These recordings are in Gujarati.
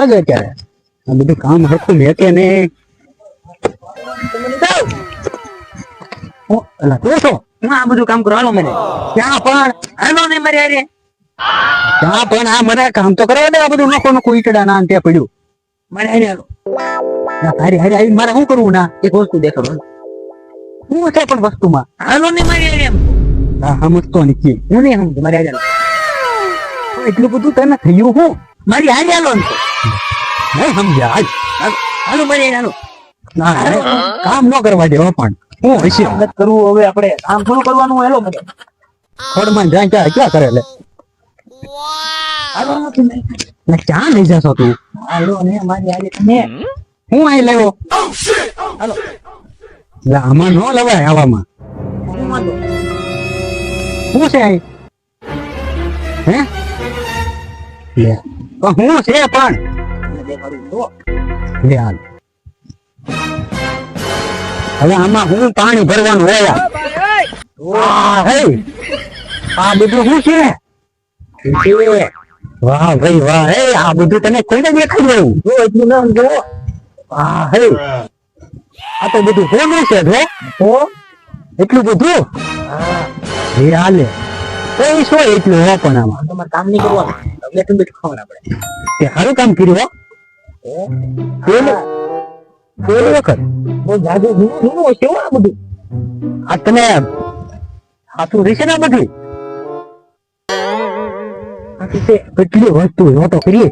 લાગે અત્યારે. આ બધું કામ હરખું મેં કે ને એલા તું છો? આ બધું કામ કરવાનું મને ક્યાં પણ? હાલો ક્યાં પણ? આ મને કામ તો કરવા દે, આ બધું નખો નખો ઈટડા ના ત્યાં પડ્યું. મને હારે હાલો હારી મારે શું કરવું? ના, એક વસ્તુ દેખાડો, હું. છે પણ વસ્તુમાં. હાલો ને મારી હારે એમ. હા હું નહીં સમજુ મારી હાલો. એટલું બધું તને થયું હું? મારી હારી હાલો નહીં સમજ્યા? હાલ હાલો હાલો મારી હાલો. ના ના, કામ ન કરવા દેવા પણ. હું હશે? મદદ કરવું હવે આપણે કામ થોડું કરવાનું હેલો મને ખોડમાં જાય ક્યાં ક્યાં કરે લે? ને ક્યાં લઈ જશો તું? હાલો ને મારી હારે તમે. હું અહીં લેવો હાલો. લે આમાં ન લવાય આવામાં. શું છે અહીં? હે? હું છે પણ? તો હવે આમાં હું પાણી ભરવાનું હોય આ. હે બધું શું છે? વાહ ભાઈ વાહ. હે આ બધું તને કોઈને દેખાય એવું જો એટલું નામ જો. આ હે આ તો બધું હોનું છે જો તો? એટલું બધું? એ હાલે. કઈ શું એટલું હે પણ આમાં? તમારે કામ નહીં કરવાનું. તમને તમે ખાવાનું આપણે. તે સારું કામ કર્યું હો. પેલું પેલું વખત. બહુ જૂનું જૂનું હશે આ બધું. આ તને સાસુ રહેશે ને આ બધું? કેટલી વસ્તુ નોટો તો કરીએ.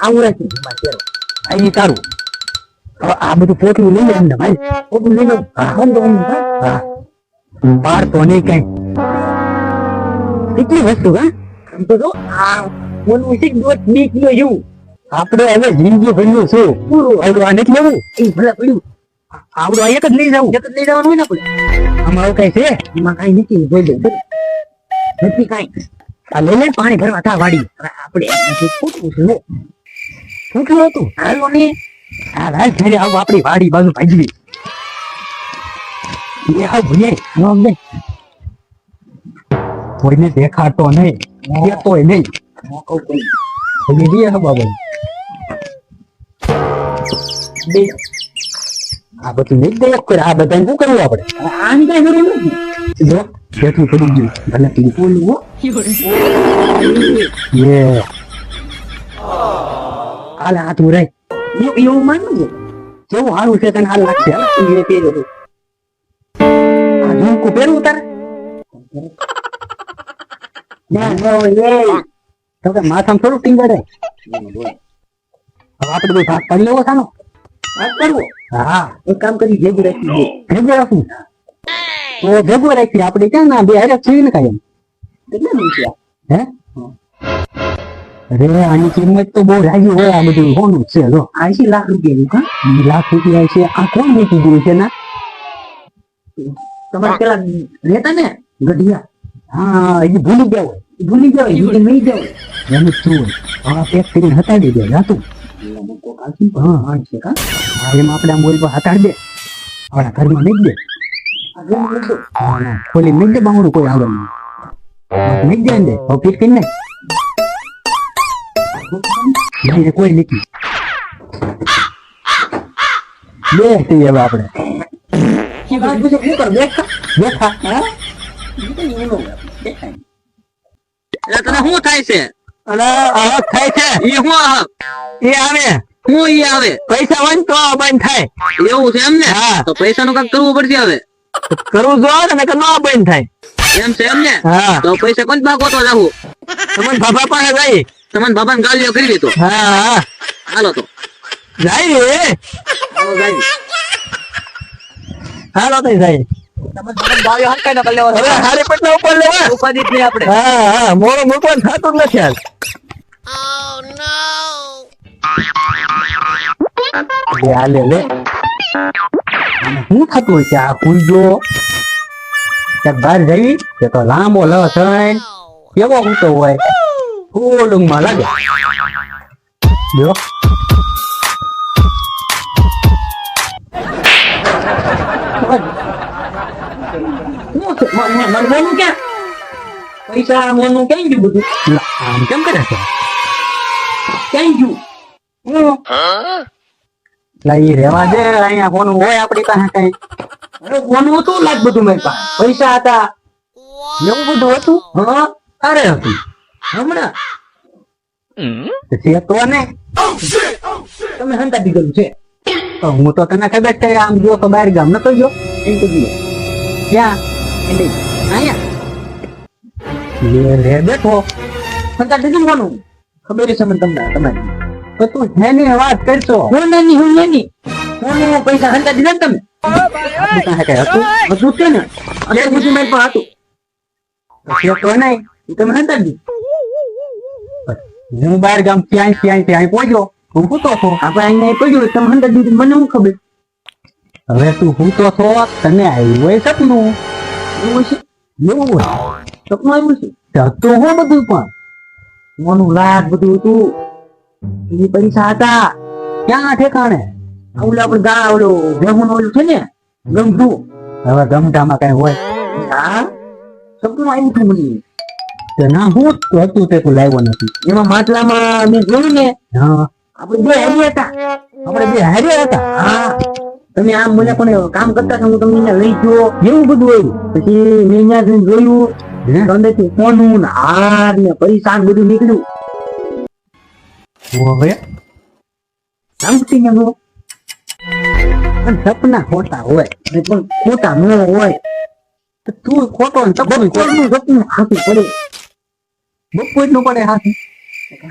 આવું રાખી. અહીં તારું. આ બધું પોટલું લઈ લે એમને ભાઈ. પોટલું લઈ લઉં હા. પાર ને, પાડતો નહીં કઈ. કેટલી વસ્તુ હા? આમ તો જો, આ ઓલું છે કે બીક નો જેવું આપણે હવે જિંદગી ભર્યું છે, પૂરું આવડું આને નથી લેવું. એ ભલે પડ્યું. આવડું આ એક જ લઈ જવું જગત લઈ જવાનું હોય ને આપણે. અમારું કઈ છે? એમાં કઈ નથી, જોઈ નથી કઈ. આ લઈ લે, પાણી ભરવા થા વાડી. હવે આપણે એનાથી ખોટું છે. શું હતું. હાલો ને. આ રાજ ઘરે આવું આપણી વાડી બાજુ ભાજવી એ આવ ભૂલે. કોઈને દેખાતો નહીં દેખતોય નહીં હું કહું કોઈ ભૂલી ગઈ હે બાબા બે આ બધું નહીં દેખ કરે આ બધાને શું કરવું આપણે હવે આની કાંઈ જરૂર નથી જો જેટલું પડી ગયું ભલે પડી ઓલું હો એ હાલે હાથું રહે એવું એવું માનવું છે કેવું સારું છે તને હાલ લાગશે હાલ. એ પહેર્યો હતો. આ ઝુમકું પહેરવું તારે ના, ના હોય, એ. તો કે માથામાં થોડું ટીંગાડે આપણે બધું ભાગ પાડી લેવો સાનો વાત કરવો? હા. એક કામ કરી ભેગું રાખી ભેગું રાખું તો ભેગું રાખી આપણે ક્યાં ના બે હારે છીએ ને કાયમ કેટલા રૂપિયા હે? અરે આની કિંમત તો બહુ રાજી હોય આ બધું કોનું છે જો. એંશી લાખ રૂપિયાનું કા લાખ રૂપિયા છે. આ કોણ મૂકી ગયું છે ના? તમારે પેલા રહેતા ને? ગઢિયા. હા એ ભૂલી ગયા હોય એ ભૂલી જાવ એ નહીં જાવ એમ જ શું હોય હા પેક કરીને હટાડી દે જાતું હા હા છે કા હા એમ આપણે આમ બોલ પર હટાડી દે આપણા ઘરમાં મેક દે આ જેમ લીધું. હા, ના, ખોલી મેક દે બાંગડું કોઈ આવે નહીં મેક દે ને દે હવે ફીટ કરી નાખ નહીં રે, કોઈ નથી બે છીએ હવે આપણે આ બધું શું કર દેખ બેઠા હા દેખાય એટલે તને શું થાય છે? અને આવક થાય છે. એ શું આવક એ આવે. શું એ આવે? પૈસા હોય તો બંધ થાય. એવું છે એમ ને? હા. તો પૈસા નું કંઈક કરવું પડશે હવે. કરવું જો ને કે ન બંધ થાય. એમ છે એમ ને? હા. તો પૈસા કોણ ભાગો તો જાવું તમને બાબા પાસે જાય તમને બાબાને ગાળીઓ કરી લીધું હા હા. હાલો તો. જાય રે હાલો તો જાય હા થતું હોય કુંજો બહાર જઈ તો લાંબો લસણ કેવો ઊંચો હોય ફૂલમાં લાગે જો પૈસા ગયું ગયું હતું એવું બધું હતું હા અરે હતું હમણાં છે તો ને તમે હંતા દીધેલું છે તો હું તો તને ખબર છે, આમ જો તો બહાર ગામ નતો ગયો. એમ તો દીધો હંતા હેની હું નાની હું નાની. હું પૈસા હંતા દીધા તમે? પાસે હતું? છે ને. મારી પાસે હતું. નહીં તમે હંતા દીધું. હું બહાર ગામ ત્યાં ત્યાં ત્યાં પહોંચ્યો. હું પૂછો છો. આપણે અહીંયા પહોંચ્યો તમે હંતા દીધું. મને હું ખબર? હવે તું સૂતો છો તને આવ્યું હોય સપનું. એવું છે? એવું હોય? સપનું આવ્યું છે? તો તું હું બધું પણ. મોનું લાગ બધું હતું. એની પૈસા હતા. ક્યાં ઠેકાણે? ઓલું આપણે ગા ઓલું ભેગું ઓલું છે ને? ગમતું. હવે ગમટામાં કઈ હોય? હા? સપનું આવ્યું હતું મને. તો ના હું હતું તે તું લાવ્યો નથી. એમાં માટલામાં મેં જોયું ને? હા. આપણે બે હારી હતા. આપણે બે હારે હતા. હા. તમે આમ મને પણ કામ કરતા હું તમને લઈ ગયો. એવું બધું આવ્યું પછી મેં અહીંયા જઈને જોયું? અંદરથી ને હાર ને પરેશાન ને બધું નીકળ્યું. હવે સમજી ને પણ સપના ખોટા હોય ને પણ ખોટા ન હોય. તો તું ખોટો ને ખોટું. સપનું હાથું પડે. બપોરનું પડે હાથી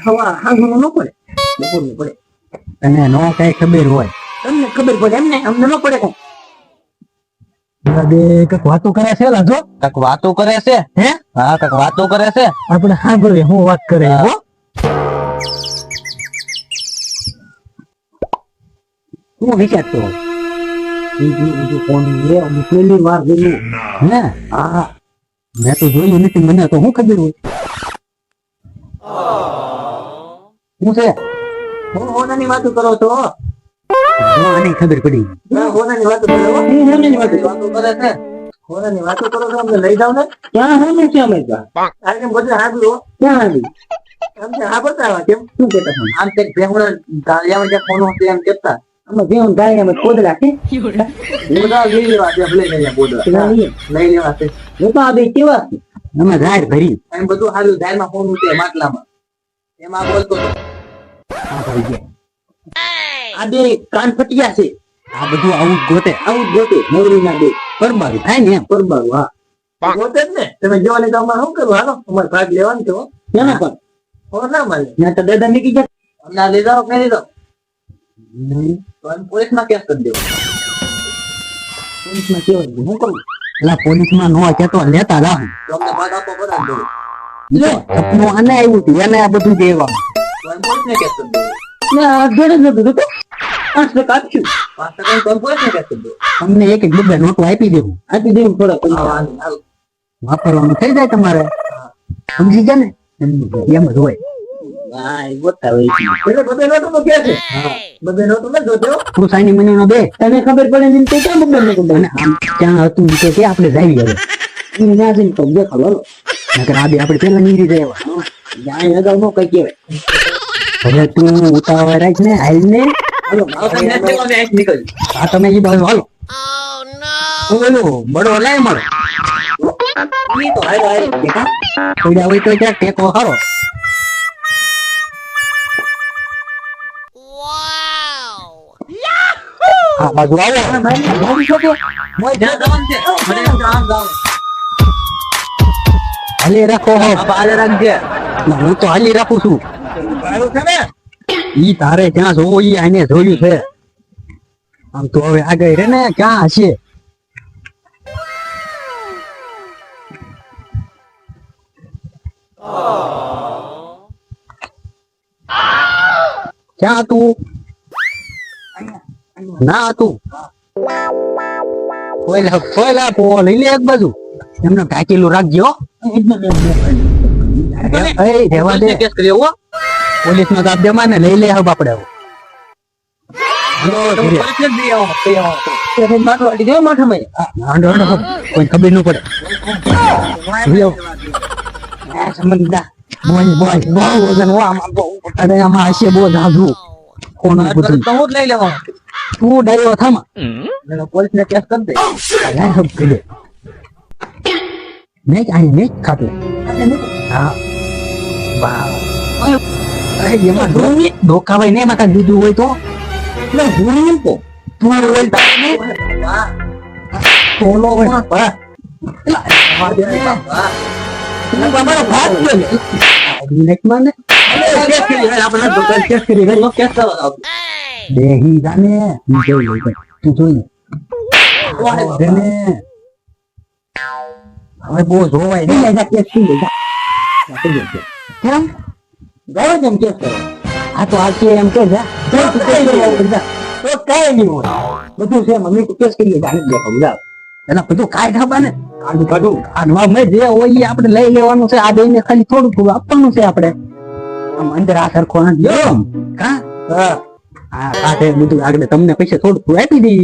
હવા હાથું ન પડે બપોરનું પડે. તને નો કઈ ખબર હોય. તમને ખબર પડે એમને અમને ન પડે કઈ. કંઈક વાતો કરે છે લાજો. કંઈક વાતો કરે છે? હે? હા કંઈક વાતો કરે છે? આપણે સાંભળીએ હું વાત કરે હો. હું વિચારતો હોય? બીજું બીજું કોણ લે પહેલી વાર જોયું. હે? હા. મેં તો જોયું નથી મને તો હું ખબર હોય? શું છે? હું હોનાની વાતો કરો છો? જો ખબર પડી. હોનાની વાતો કરો. હોનાની વાતો વાતો કરે છે. હોનાની વાતો કરો છો અમને લઈ જાવ ને. ક્યાં હોનું છે અમે ત્યાં આ કેમ બધે હાંભળ્યું ક્યાં હાંભળ્યું? અમને હાંભળતા આવા કેમ? શું કહેતા આમ કંઈક ભેહુણા ધારિયામાં જે ફોનો છે એમ કહેતા. અમે ભેહું ધારિયામાં કોદડા છે? કોદડા લઈ લેવા છે, ભલે લઈ લે લઈ લેવા છે. હું તો આ બે કેવા અમે ભરી. એમ બધું હારું ધારમાં ફોન છે માટલામાં. એમાં બોલતો હતો. આ બે કાન ફટિયા છે. આ બધું આવું જ ગોતે. આવું ગોતે. મોરી ના બે. પરબારું. થાય ને પરબારું હા. ગોતે જ ને. તમે જોવા તો અમારે શું કરવું? હાલો અમારે ભાગ લેવાનો છે હો. પણ. હો ના મળે. ત્યાં તો દાદા નીકળી જાય અમને આ લઈ જાઓ કે નહીં પોલીસમાં તો એમ પોલીસમાં કેસ કરી દેવો. પોલીસમાં કેવું હું કરું? પેલા પોલીસમાં નો કેતો લેતા રાહું. તમને ભાગ આપો બધા દેવો લે સપનું આને આવ્યું હતું એને આ બધું દેવા પોલીસ ને કેસ કરી દેવો. ના ઘરે જ નતું તો પાંચ ટકા આપશું પાંચ ટકા તો? તમને એક એક બે નોટો આપી દેવું. આપી દેવું થોડા વાપરવાનું થઈ જાય તમારે. સમજી ગયા ને? એમ જ હોય. હા એ ગોતા હોય એટલે બધે નોટો તો કે છે? બધે નોટો ન જોજો કૃષાની મની નો બે તને ખબર પડે ને તે કેમ બધે નોટો અને આમ ક્યાં હતું ઈ તો જાવી હવે. ઈ ના જઈને તો દેખો લો નકર આ બે આપણે પેલા નીકળી જાય હવે તું ઉતાવળ રાખ ને હાલ ને. આ તમે ઈ બાજુ હાલો. ઓલો બડો લાય મળો. ઈ તો હાલો, હાલો, કે કાં? પડ્યા તો ક્યાંક ટેકો ખરો આ બાજુ આવો. હા, મોય જવાનું છે. મને. હાલી રાખો હો. રાખજે. હું તો હાલી રાખું છે ને? ઈ તારે ક્યાં જોવું ઈ આને જોયું છે આમ તો હવે આગળ રે ને ક્યાં હશે ક્યાં હતું ના હતું કોયલા કોયલા પો લઈ લે એક બાજુ એમને ઢાંકેલું રાખજો. એ રહેવા દે. પોલીસ નો તાપ દેવા ને લઈ લે આવ આપડે કોઈ ખબર ન પડે. બોય બોય બહુ વજન આમાં બહુ અરે આમાં હશે બહુ કોણ બધું? તો હું જ લઈ લેવાનું તું ડાયો થામા. પોલીસ ને કેસ કરી દે. હબ ને આઈ ને ખાતું હા. એમાં ધોની ધોકાવાય ને માતા દીધું હોય તો? એટલે હું એમ કહું. તું હોય ને તોલો હોય ને. ને. હવે બહુ જોવાય દે. કેમ? ગયો તેમ કે? આ તો આરસી એમ કે જા. તો કઈ જા. નહીં હોય. બધું છે મમ્મી કેસ કરી લે, જાણી નથી દેખાવું, એના બધું કાય ખબર ને કાઢું કાઢું. આ મેં જે હોય એ આપણે લઈ લેવાનું છે. આ બેને ખાલી થોડું થોડું આપવાનું છે આપણે. આમ અંદર આ સરખો ના લ્યો. કા? હા. હા કાઢે બધું આગળ તમને પૈસા થોડું થોડું આપી દઈ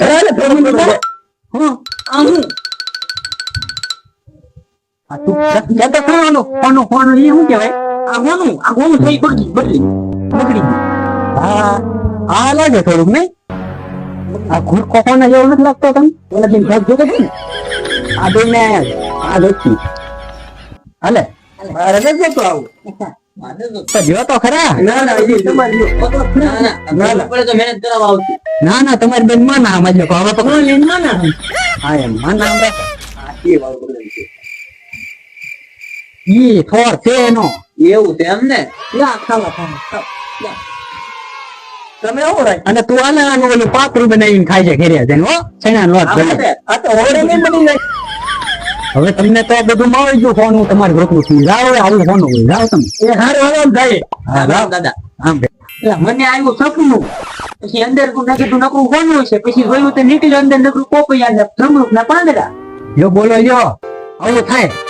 કરે ને કરે હા. આમ આ તું જતો ખાવાનો? કોનો કોનો એ શું કહેવાય? આ કોનું આ કોનું થઈ બગડી બગડી બગડી. હા આ લાગે થોડુંક નહીં આ ઘૂટકો કોના જેવો નથી લાગતો તમે ઓલા દિન ભાગ જોતો ને આ બે ને આ જોતી હાલે જતો આવું તો ખરા ના ના તમારે ના ના ના પડે તો મહેનત કરવા આવતી ના ના તમારી બેનમાં ના સમજ હવે ના હા એમ માં ના સમજે. ઈ થોર છે એનો એવું એમ ને? લા ખાવા ખાવા તમે આવો અને તું આને આનું ઓલું પાતળું બનાવીને ખાઈ છે ઘેરે જઈને હો. ચણા લોટ ભરી. આ તો હોળે નહીં બની જાય હવે તમને તો બધું મળી ગયું ફોન હું તમારી ગ્રુપનું જાઓ આવું ફોન હોય. જાઓ તમે. એ હારું હાલો આમ હા જાઓ. દાદા. આમ બે. એટલે મને આવ્યું સપનું. પછી અંદર કીધું નકરું કોનું છે. પછી જોયું તો નીકળ્યું અંદર નકરું પોપૈયા ને ધમરૂપ ના પાંદડા. જો બોલો જો. આવું થાય.